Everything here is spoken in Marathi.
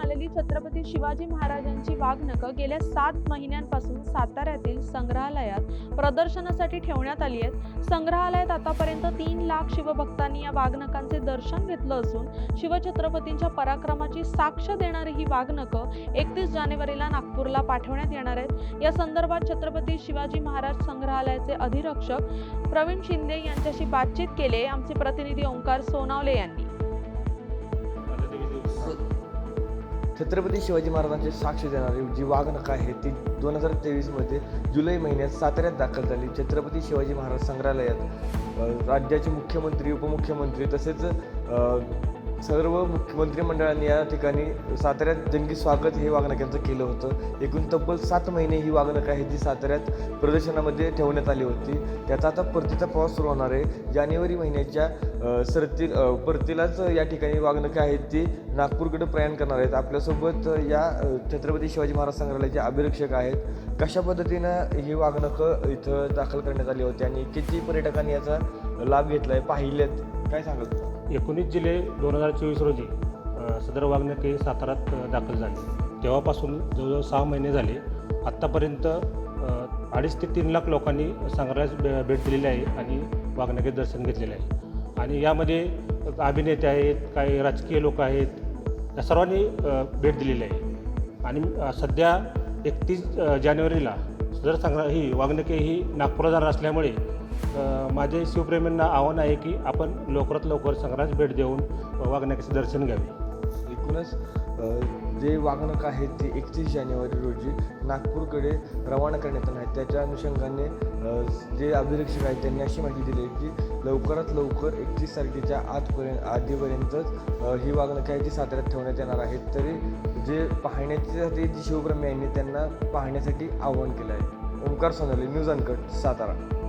आलेली छत्रपती शिवाजी महाराजांची वाघनखं गेल्या सात महिन्यांपासून साताऱ्यातील संग्रहालयात प्रदर्शनासाठी ठेवण्यात आली आहेत. संग्रहालयात आतापर्यंत तीन लाख शिवभक्तांनी या वाघनखांचे दर्शन घेतलं असून शिवछत्रपतींच्या पराक्रमाची साक्ष देणारी ही वाघनखं एकतीस जानेवारीला नागपूरला पाठवण्यात येणार आहेत. या संदर्भात छत्रपती शिवाजी महाराज संग्रहालयाचे अधिरक्षक प्रवीण शिंदे यांच्याशी बातचीत केले. आमचे प्रतिनिधी ओंकार सोनावले यांनी. छत्रपती शिवाजी महाराजांचे साक्ष देणारी जी वाघनखा आहे ती दोन हजार तेवीसमध्ये जुलै महिन्यात साताऱ्यात दाखल झाली. छत्रपती शिवाजी महाराज संग्रहालयात राज्याचे मुख्यमंत्री उपमुख्यमंत्री तसेच सर्व मुख्यमंत्री मंडळांनी या ठिकाणी साताऱ्यात जंगी स्वागत हे वाघनख्यांचं केलं होतं. एकूण तब्बल सात महिने ही वागणक आहे जी साताऱ्यात प्रदर्शनामध्ये ठेवण्यात आली होती. त्याचा आता परतीचा प्रवास सुरू होणार आहे. जानेवारी महिन्याच्या सरती परतीलाच या ठिकाणी वागणकं आहेत ती नागपूरकडे प्रयाण करणार आहेत. आपल्यासोबत या छत्रपती शिवाजी महाराज संग्रहालयाचे अभिरक्षक आहेत. कशा पद्धतीनं ही वागणकं इथं दाखल करण्यात आली होती आणि किती पर्यटकांनी याचा लाभ घेतला आहे पाहिलेत? काय सांगत एकोणीस जुलै दोन हजार चोवीस रोजी सदर वाघनखे सातारात दाखल झाले. तेव्हापासून जवळजवळ सहा महिने झाले. आत्तापर्यंत अडीच ते तीन लाख लोकांनी संग्रहालयास भे- भेट दिलेली आहे आणि वाघनखे दर्शन घेतलेले आहे. आणि यामध्ये अभिनेते आहेत काही राजकीय लोक आहेत या सर्वांनी भेट दिलेली आहे. आणि सध्या एकतीस जानेवारीला सदर संग्रह ही वाघनखे ही नागपूरला जाणार असल्यामुळे माझे शिवप्रेमींना आव्हान आहे की आपण लवकरात लवकर संग्रहास भेट देऊन अ, दर्शन घ्यावे. एकूणच जे वाघनक आहे ते एकतीस जानेवारी रोजी नागपूरकडे रवाना करण्यात येणार आहे त्याच्या अनुषंगाने जे अभिरक्षक आहेत त्यांनी अशी माहिती दिली आहे की लवकरात लवकर एकतीस तारखेच्या आतपर्यंत आधीपर्यंतच ही वाघनक आहे ती साताऱ्यात ठेवण्यात येणार आहेत. तरी जे पाहण्यासाठी जी शिवप्रेमी यांनी त्यांना पाहण्यासाठी आवाहन केलं आहे. Omkar Sonali news uncut Satara.